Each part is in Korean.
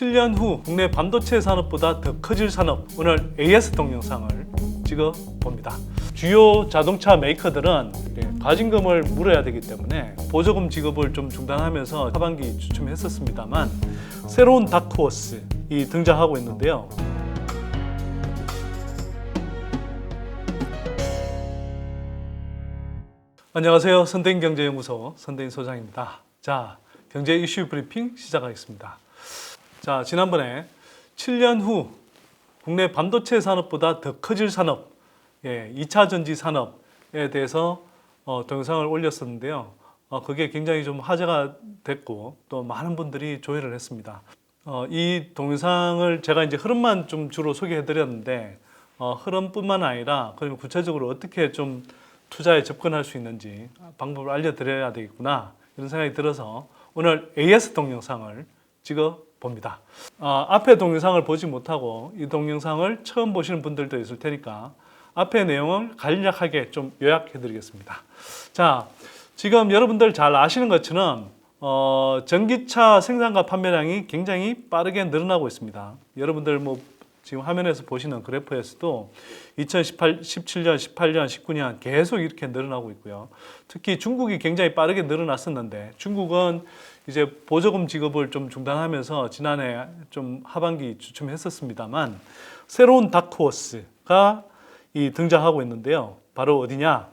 7년 후 국내 반도체 산업보다 더 커질 산업 오늘 AS 동영상을 찍어 봅니다. 주요 자동차 메이커들은 과징금을 물어야 되기 때문에 보조금 지급을 좀 중단하면서 하반기 주춤했었습니다만 새로운 다크호스 이 등장하고 있는데요. 안녕하세요. 선대인 경제연구소 선대인 소장입니다. 자, 경제 이슈 브리핑 시작하겠습니다. 자, 지난번에 7년 후 국내 반도체 산업보다 더 커질 산업, 예, 2차 전지 산업에 대해서 어, 동영상을 올렸었는데요. 어, 그게 굉장히 좀 화제가 됐고 또 많은 분들이 조회를 했습니다. 어, 이 동영상을 제가 이제 흐름만 좀 주로 소개해 드렸는데 어, 흐름뿐만 아니라 그러면 구체적으로 어떻게 좀 투자에 접근할 수 있는지 방법을 알려드려야 되겠구나 이런 생각이 들어서 오늘 AS 동영상을 찍어 봅니다. 어, 앞에 동영상을 보지 못하고 이 동영상을 처음 보시는 분들도 있을 테니까 앞의 내용을 간략하게 좀 요약해 드리겠습니다. 자, 지금 여러분들 잘 아시는 것처럼 어, 전기차 생산과 판매량이 굉장히 빠르게 늘어나고 있습니다. 여러분들 뭐 지금 화면에서 보시는 그래프에서도 2018, 17년, 18년, 19년 계속 이렇게 늘어나고 있고요. 특히 중국이 굉장히 빠르게 늘어났었는데 중국은 이제 보조금 지급을 좀 중단하면서 지난해 좀 하반기 주춤 했었습니다만 새로운 다크호스가 이 등장하고 있는데요. 바로 어디냐?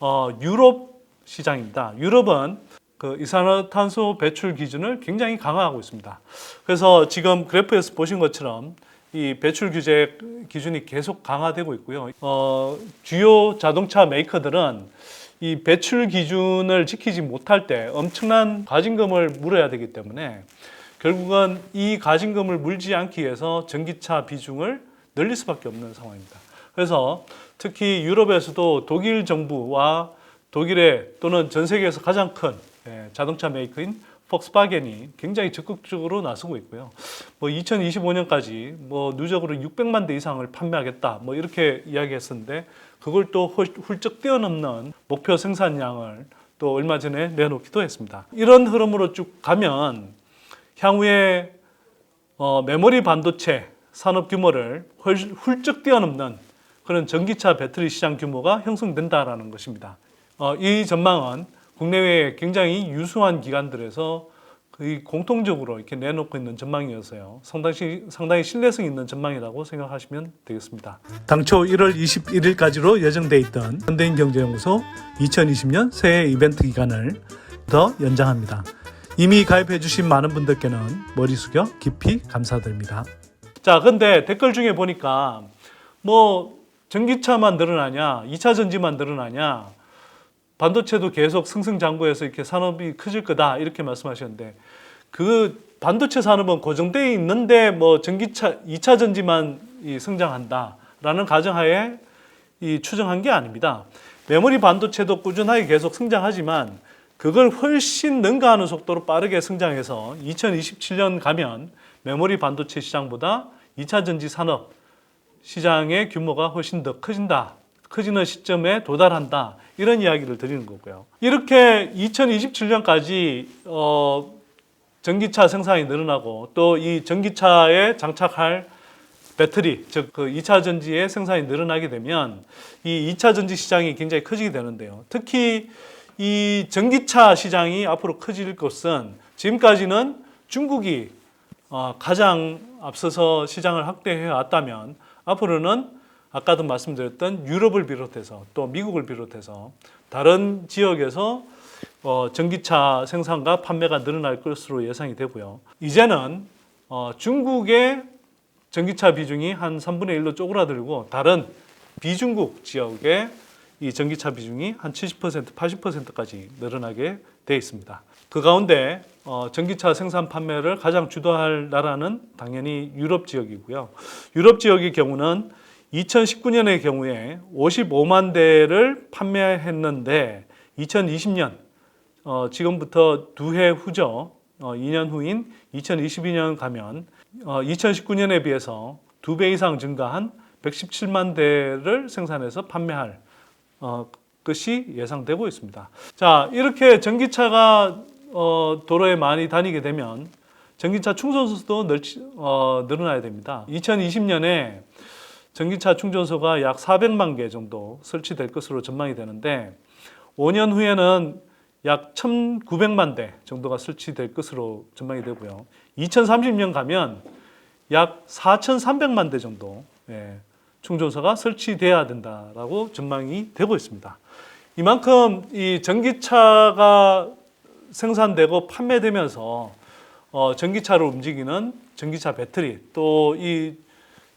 어, 유럽 시장입니다. 유럽은 그 이산화탄소 배출 기준을 굉장히 강화하고 있습니다. 그래서 지금 그래프에서 보신 것처럼 이 배출 규제 기준이 계속 강화되고 있고요. 어, 주요 자동차 메이커들은 이 배출 기준을 지키지 못할 때 엄청난 과징금을 물어야 되기 때문에 결국은 이 과징금을 물지 않기 위해서 전기차 비중을 늘릴 수밖에 없는 상황입니다. 그래서 특히 유럽에서도 독일 정부와 독일의 또는 전 세계에서 가장 큰 예, 자동차 메이커인 폭스바겐이 굉장히 적극적으로 나서고 있고요. 뭐 2025년까지 뭐 누적으로 600만 대 이상을 판매하겠다. 뭐 이렇게 이야기했었는데 그걸 또 훌- 훌쩍 뛰어넘는 목표 생산량을 또 얼마 전에 내놓기도 했습니다. 이런 흐름으로 쭉 가면 향후에 어, 메모리 반도체 산업 규모를 훌, 훌쩍 뛰어넘는 그런 전기차 배터리 시장 규모가 형성된다라는 것입니다. 어, 이 전망은 국내외 굉장히 유수한 기관들에서 공통적으로 이렇게 내놓고 있는 전망이어서요. 상당히, 상당히 신뢰성 있는 전망이라고 생각하시면 되겠습니다. 당초 1월 21일까지로 예정돼 있던 현대인경제연구소 2020년 새해 이벤트 기간을 더 연장합니다. 이미 가입해 주신 많은 분들께는 머리 숙여 깊이 감사드립니다. 자, 근데 댓글 중에 보니까 뭐 전기차만 늘어나냐, 2차 전지만 늘어나냐, 반도체도 계속 승승장구해서 이렇게 산업이 커질 거다 이렇게 말씀하셨는데 그 반도체 산업은 고정돼 있는데 뭐 전기차 2차 전지만 이 성장한다라는 가정하에 이 추정한 게 아닙니다. 메모리 반도체도 꾸준하게 계속 성장하지만 그걸 훨씬 능가하는 속도로 빠르게 성장해서 2027년 가면 메모리 반도체 시장보다 2차 전지 산업 시장의 규모가 훨씬 더 커진다. 커지는 시점에 도달한다. 이런 이야기를 드리는 거고요. 이렇게 2027년까지 어, 전기차 생산이 늘어나고 또 이 전기차에 장착할 배터리, 즉 그 2차 전지의 생산이 늘어나게 되면 이 2차 전지 시장이 굉장히 커지게 되는데요. 특히 이 전기차 시장이 앞으로 커질 것은 지금까지는 중국이 어, 가장 앞서서 시장을 확대해 왔다면 앞으로는 아까도 말씀드렸던 유럽을 비롯해서 또 미국을 비롯해서 다른 지역에서 어, 전기차 생산과 판매가 늘어날 것으로 예상이 되고요. 이제는 어, 중국의 전기차 비중이 한 3분의 1로 쪼그라들고 다른 비중국 지역의 이 전기차 비중이 한 70%, 80%까지 늘어나게 돼 있습니다. 그 가운데 어, 전기차 생산 판매를 가장 주도할 나라는 당연히 유럽 지역이고요. 유럽 지역의 경우는 2019년의 경우에 55만 대를 판매했는데 2020년 어, 지금부터 두 해 후죠. 어, 2년 후인 2022년 가면 어, 2019년에 비해서 두 배 이상 증가한 117만 대를 생산해서 판매할 어, 것이 예상되고 있습니다. 자, 이렇게 전기차가 어, 도로에 많이 다니게 되면 전기차 충전소도 늘, 어, 늘어나야 됩니다. 2020년에 전기차 충전소가 약 400만 개 정도 설치될 것으로 전망이 되는데 5년 후에는 약 1,900만 대 정도가 설치될 것으로 전망이 되고요. 2030년 가면 약 4,300만 대 정도 예, 충전소가 설치돼야 된다라고 전망이 되고 있습니다. 이만큼 이 전기차가 생산되고 판매되면서 어, 전기차를 움직이는 전기차 배터리 또이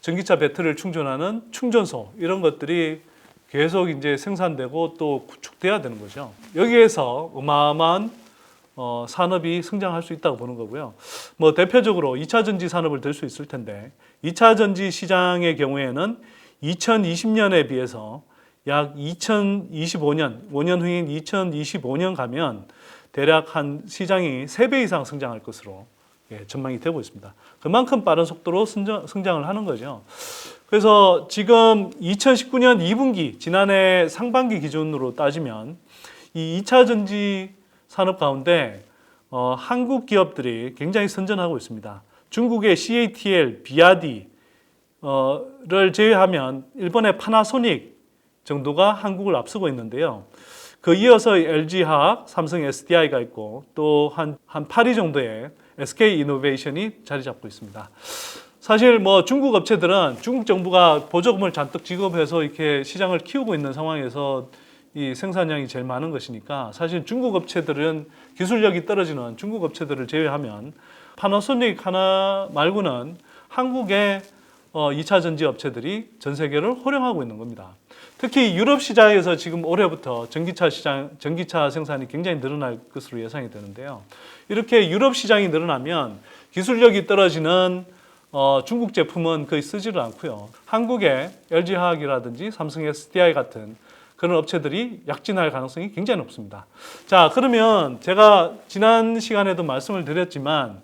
전기차 배터리를 충전하는 충전소 이런 것들이 계속 이제 생산되고 또 구축돼야 되는 거죠. 여기에서 어마어마한 어, 산업이 성장할 수 있다고 보는 거고요. 뭐 대표적으로 2차 전지 산업을 들 수 있을 텐데 2차 전지 시장의 경우에는 2020년에 비해서 약 2025년, 5년 후인 2025년 가면 대략 한 시장이 3배 이상 성장할 것으로 예, 전망이 되고 있습니다. 그만큼 빠른 속도로 성장, 성장을 하는 거죠. 그래서 지금 2019년 2분기, 지난해 상반기 기준으로 따지면 이 2차 전지 산업 가운데 어, 한국 기업들이 굉장히 선전하고 있습니다. 중국의 CATL, 비아디, 어, 를 제외하면 일본의 파나소닉 정도가 한국을 앞서고 있는데요. 그 이어서 LG화학, 삼성 SDI가 있고 또 한 한 8위 정도의 SK 이노베이션이 자리 잡고 있습니다. 사실 뭐 중국 업체들은 중국 정부가 보조금을 잔뜩 지급해서 이렇게 시장을 키우고 있는 상황에서 이 생산량이 제일 많은 것이니까 사실 중국 업체들은 기술력이 떨어지는 중국 업체들을 제외하면 파나소닉 하나 말고는 한국의 어, 2차 전지 업체들이 전 세계를 호령하고 있는 겁니다. 특히 유럽 시장에서 지금 올해부터 전기차 시장, 전기차 생산이 굉장히 늘어날 것으로 예상이 되는데요. 이렇게 유럽 시장이 늘어나면 기술력이 떨어지는 어, 중국 제품은 거의 쓰지를 않고요. 한국의 LG화학이라든지 삼성 SDI 같은 그런 업체들이 약진할 가능성이 굉장히 높습니다. 자, 그러면 제가 지난 시간에도 말씀을 드렸지만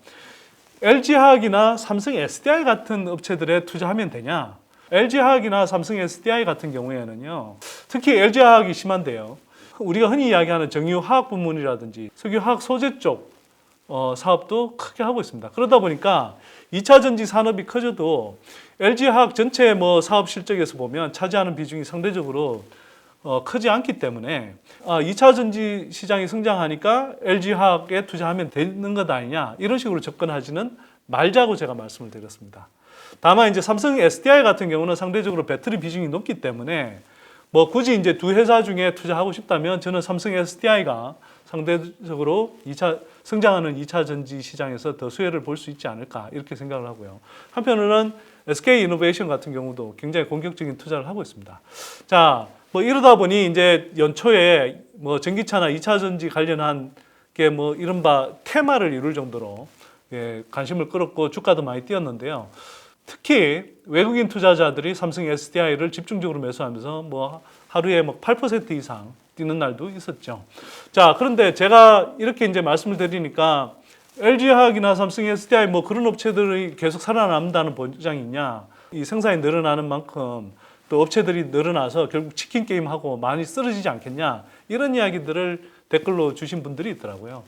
LG화학이나 삼성 SDI 같은 업체들에 투자하면 되냐? LG화학이나 삼성 SDI 같은 경우에는요. 특히 LG화학이 심한데요. 우리가 흔히 이야기하는 정유화학 부문이라든지 석유화학 소재 쪽 어, 사업도 크게 하고 있습니다. 그러다 보니까 2차 전지 산업이 커져도 LG화학 전체 뭐 사업 실적에서 보면 차지하는 비중이 상대적으로 어, 크지 않기 때문에 아, 2차 전지 시장이 성장하니까 LG화학에 투자하면 되는 것 아니냐 이런 식으로 접근하지는 말자고 제가 말씀을 드렸습니다. 다만 이제 삼성 SDI 같은 경우는 상대적으로 배터리 비중이 높기 때문에 뭐 굳이 이제 두 회사 중에 투자하고 싶다면 저는 삼성 SDI가 상대적으로 2차 성장하는 2차 전지 시장에서 더 수혜를 볼 수 있지 않을까 이렇게 생각을 하고요. 한편으로는 SK 이노베이션 같은 경우도 굉장히 공격적인 투자를 하고 있습니다. 자, 뭐 이러다 보니 이제 연초에 뭐 전기차나 2차 전지 관련한 게 뭐 이른바 테마를 이룰 정도로 예, 관심을 끌었고 주가도 많이 뛰었는데요. 특히 외국인 투자자들이 삼성 SDI를 집중적으로 매수하면서 뭐 하루에 뭐 8% 이상 뛰는 날도 있었죠. 자, 그런데 제가 이렇게 이제 말씀을 드리니까 LG화학이나 삼성 SDI 뭐 그런 업체들이 계속 살아남는다는 보장이 있냐? 이 생산이 늘어나는 만큼 또 업체들이 늘어나서 결국 치킨 게임 하고 많이 쓰러지지 않겠냐? 이런 이야기들을 댓글로 주신 분들이 있더라고요.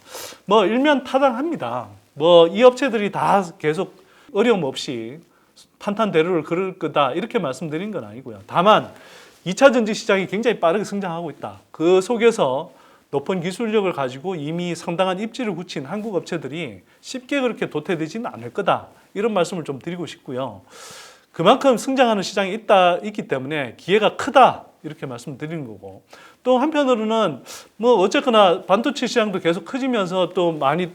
뭐 일면 타당합니다. 뭐 이 업체들이 다 계속 어려움 없이 탄탄대로를 걸을 거다 이렇게 말씀드린 건 아니고요. 다만 2차 전지 시장이 굉장히 빠르게 성장하고 있다. 그 속에서 높은 기술력을 가지고 이미 상당한 입지를 굳힌 한국 업체들이 쉽게 그렇게 도태되지는 않을 거다. 이런 말씀을 좀 드리고 싶고요. 그만큼 성장하는 시장이 있다 있기 때문에 기회가 크다 이렇게 말씀드리는 거고 또 한편으로는 뭐 어쨌거나 반도체 시장도 계속 커지면서 또 많이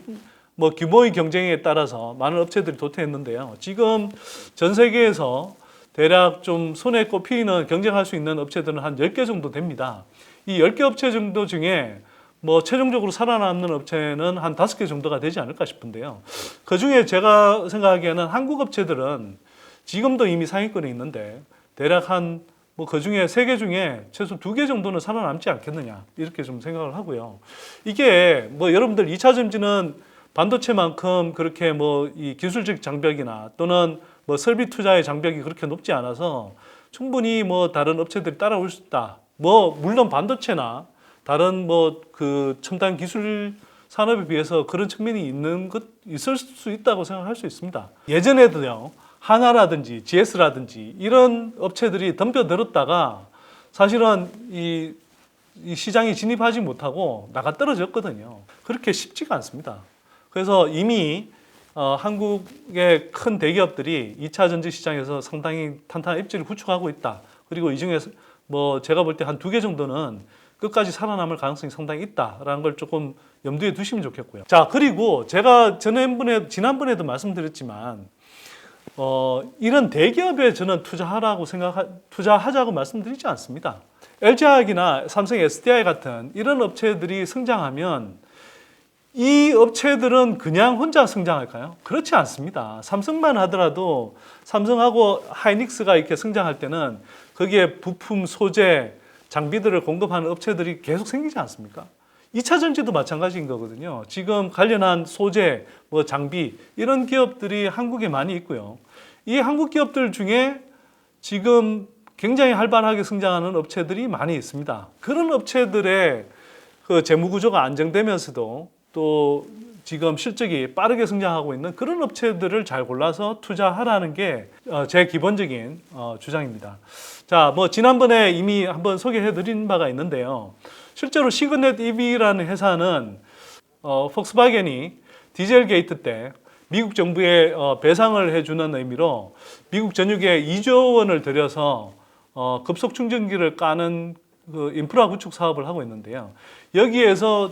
뭐 규모의 경쟁에 따라서 많은 업체들이 도태했는데요. 지금 전 세계에서 대략 좀 손에 꼽히는 경쟁할 수 있는 업체들은 한 10개 정도 됩니다. 이 10개 업체 정도 중에 뭐 최종적으로 살아남는 업체는 한 5개 정도가 되지 않을까 싶은데요. 그 중에 제가 생각하기에는 한국 업체들은 지금도 이미 상위권에 있는데 대략 한 뭐그 중에 세 개 중에 최소 두 개 정도는 살아남지 않겠느냐 이렇게 좀 생각을 하고요. 이게 뭐 여러분들 2차 전지는 반도체만큼 그렇게 뭐 이 기술적 장벽이나 또는 뭐 설비 투자의 장벽이 그렇게 높지 않아서 충분히 뭐 다른 업체들이 따라올 수 있다. 뭐 물론 반도체나 다른 뭐 그 첨단 기술 산업에 비해서 그런 측면이 있는 것 있을 수 있다고 생각할 수 있습니다. 예전에도요 하나라든지 GS라든지 이런 업체들이 덤벼들었다가 사실은 이, 이 시장에 진입하지 못하고 나가 떨어졌거든요. 그렇게 쉽지가 않습니다. 그래서 이미 어, 한국의 큰 대기업들이 2차 전지 시장에서 상당히 탄탄한 입지를 구축하고 있다. 그리고 이 중에서 뭐 제가 볼 때 한 두 개 정도는 끝까지 살아남을 가능성이 상당히 있다라는 걸 조금 염두에 두시면 좋겠고요. 자, 그리고 제가 지난번에 지난번에도 말씀드렸지만 어, 이런 대기업에 저는 투자하라고 생각 투자하자고 말씀드리지 않습니다. LG화학이나 삼성 SDI 같은 이런 업체들이 성장하면 이 업체들은 그냥 혼자 성장할까요? 그렇지 않습니다. 삼성만 하더라도 삼성하고 하이닉스가 이렇게 성장할 때는 거기에 부품, 소재, 장비들을 공급하는 업체들이 계속 생기지 않습니까? 2차 전지도 마찬가지인 거거든요. 지금 관련한 소재, 뭐 장비 이런 기업들이 한국에 많이 있고요. 이 한국 기업들 중에 지금 굉장히 활발하게 성장하는 업체들이 많이 있습니다. 그런 업체들의 그 재무 구조가 안정되면서도 또 지금 실적이 빠르게 성장하고 있는 그런 업체들을 잘 골라서 투자하라는 게 어, 제 기본적인 어, 주장입니다. 자, 뭐 지난번에 이미 한번 소개해 드린 바가 있는데요. 실제로 시그넷 EV라는 회사는 어, 폭스바겐이 디젤 게이트 때 미국 정부에 어, 배상을 해주는 의미로 미국 전역에 2조 원을 들여서 어, 급속 충전기를 까는 그 인프라 구축 사업을 하고 있는데요. 여기에서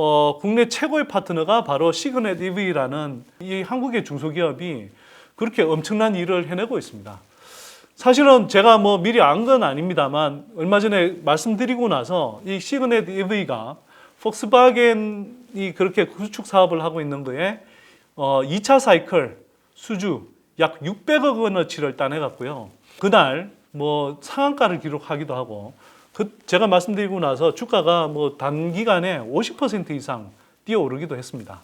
어, 국내 최고의 파트너가 바로 시그넷 EV라는 이 한국의 중소기업이 그렇게 엄청난 일을 해내고 있습니다. 사실은 제가 뭐 미리 안 건 아닙니다만 얼마 전에 말씀드리고 나서 이 시그넷 EV가 폭스바겐이 그렇게 구축 사업을 하고 있는 거에 어, 2차 사이클 수주 약 600억 원어치를 따내갔고요. 그날 뭐 상한가를 기록하기도 하고 그 제가 말씀드리고 나서 주가가 뭐 단기간에 50% 이상 뛰어오르기도 했습니다.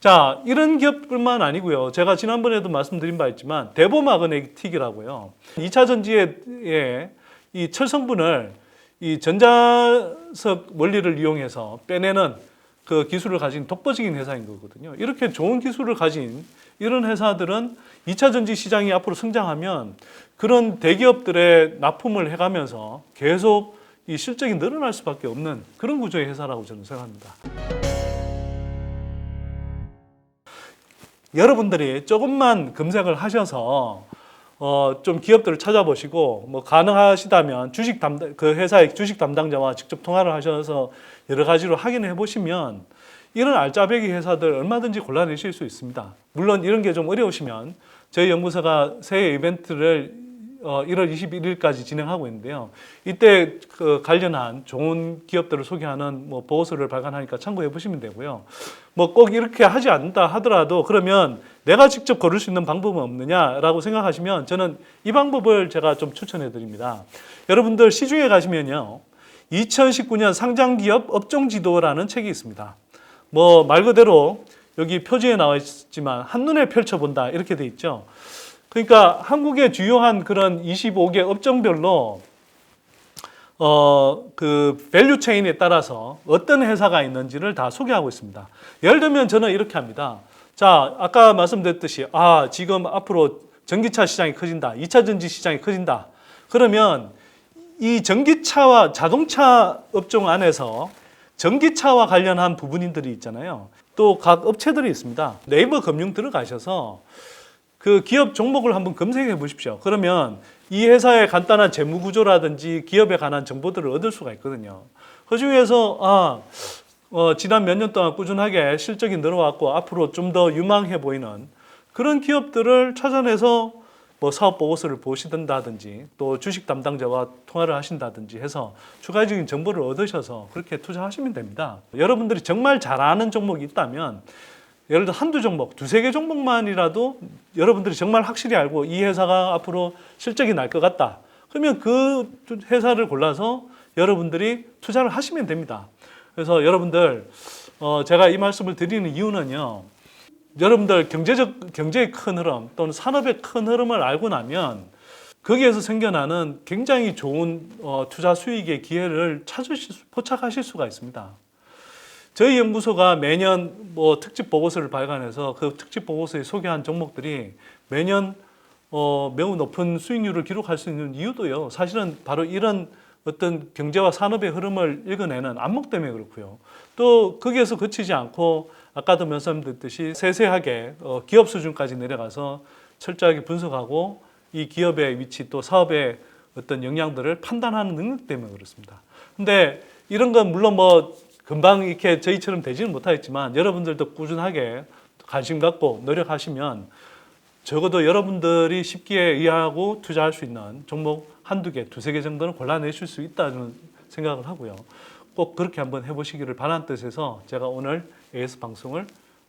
자, 이런 기업뿐만 아니고요. 제가 지난번에도 말씀드린 바 있지만 데보마그네틱이라고요. 2차 전지의 이 철성분을 이 전자석 원리를 이용해서 빼내는 그 기술을 가진 독보적인 회사인 거거든요. 이렇게 좋은 기술을 가진 이런 회사들은 2차 전지 시장이 앞으로 성장하면 그런 대기업들의 납품을 해가면서 계속 이 실적이 늘어날 수밖에 없는 그런 구조의 회사라고 저는 생각합니다. 여러분들이 조금만 검색을 하셔서 어, 좀 기업들을 찾아보시고 뭐 가능하시다면 주식 담당 그 회사의 주식 담당자와 직접 통화를 하셔서 여러 가지로 확인해 보시면 이런 알짜배기 회사들 얼마든지 골라내실 수 있습니다. 물론 이런 게 좀 어려우시면 저희 연구소가 새해 이벤트를 어, 1월 21일까지 진행하고 있는데요. 이때 그 관련한 좋은 기업들을 소개하는 뭐 보고서를 발간하니까 참고해 보시면 되고요. 뭐 꼭 이렇게 하지 않는다 하더라도 그러면 내가 직접 고를 수 있는 방법은 없느냐라고 생각하시면 저는 이 방법을 제가 좀 추천해 드립니다. 여러분들 시중에 가시면요. 2019년 상장기업 업종지도라는 책이 있습니다. 뭐 말 그대로 여기 표지에 나와 있지만 한눈에 펼쳐본다 이렇게 돼 있죠. 그러니까 한국의 주요한 그런 25개 업종별로 어, 그 밸류 체인에 따라서 어떤 회사가 있는지를 다 소개하고 있습니다. 예를 들면 저는 이렇게 합니다. 자, 아까 말씀드렸듯이 아, 지금 앞으로 전기차 시장이 커진다. 2차 전지 시장이 커진다. 그러면 이 전기차와 자동차 업종 안에서 전기차와 관련한 부분인들이 있잖아요. 또 각 업체들이 있습니다. 네이버 금융 들어가셔서 그 기업 종목을 한번 검색해 보십시오. 그러면 이 회사의 간단한 재무 구조라든지 기업에 관한 정보들을 얻을 수가 있거든요. 그 중에서 아, 어, 지난 몇 년 동안 꾸준하게 실적이 늘어왔고 앞으로 좀 더 유망해 보이는 그런 기업들을 찾아내서 뭐 사업 보고서를 보시든다든지 또 주식 담당자와 통화를 하신다든지 해서 추가적인 정보를 얻으셔서 그렇게 투자하시면 됩니다. 여러분들이 정말 잘 아는 종목이 있다면 예를 들어 한두 종목, 두세 개 종목만이라도 여러분들이 정말 확실히 알고 이 회사가 앞으로 실적이 날 것 같다. 그러면 그 회사를 골라서 여러분들이 투자를 하시면 됩니다. 그래서 여러분들 어 제가 이 말씀을 드리는 이유는요. 여러분들 경제적 경제의 큰 흐름 또는 산업의 큰 흐름을 알고 나면 거기에서 생겨나는 굉장히 좋은 어 투자 수익의 기회를 찾으실 수, 포착하실 수가 있습니다. 저희 연구소가 매년 뭐 특집 보고서를 발간해서 그 특집 보고서에 소개한 종목들이 매년 어, 매우 높은 수익률을 기록할 수 있는 이유도요. 사실은 바로 이런 어떤 경제와 산업의 흐름을 읽어내는 안목 때문에 그렇고요. 또 거기에서 그치지 않고 아까도 말씀드렸듯이 세세하게 어, 기업 수준까지 내려가서 철저하게 분석하고 이 기업의 위치 또 사업의 어떤 영향들을 판단하는 능력 때문에 그렇습니다. 근데 이런 건 물론 뭐 금방 이렇게 저희처럼 되지는 못하겠지만 여러분들도 꾸준하게 관심 갖고 노력하시면 적어도 여러분들이 쉽게 이해하고 투자할 수 있는 종목 한두 개, 두세 개 정도는 골라내실 수 있다는 생각을 하고요. 꼭 그렇게 한번 해보시기를 바라는 뜻에서 제가 오늘 AS 방송을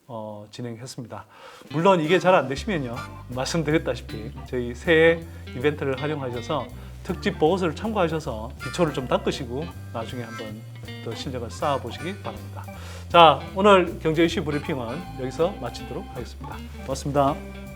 어, 진행했습니다. 물론 이게 잘 안 되시면요. 말씀드렸다시피 저희 새해 이벤트를 활용하셔서 특집 보고서를 참고하셔서 기초를 좀 닦으시고 나중에 한번 더 실력을 쌓아보시기 바랍니다. 자, 오늘 경제 이슈 브리핑은 여기서 마치도록 하겠습니다. 고맙습니다.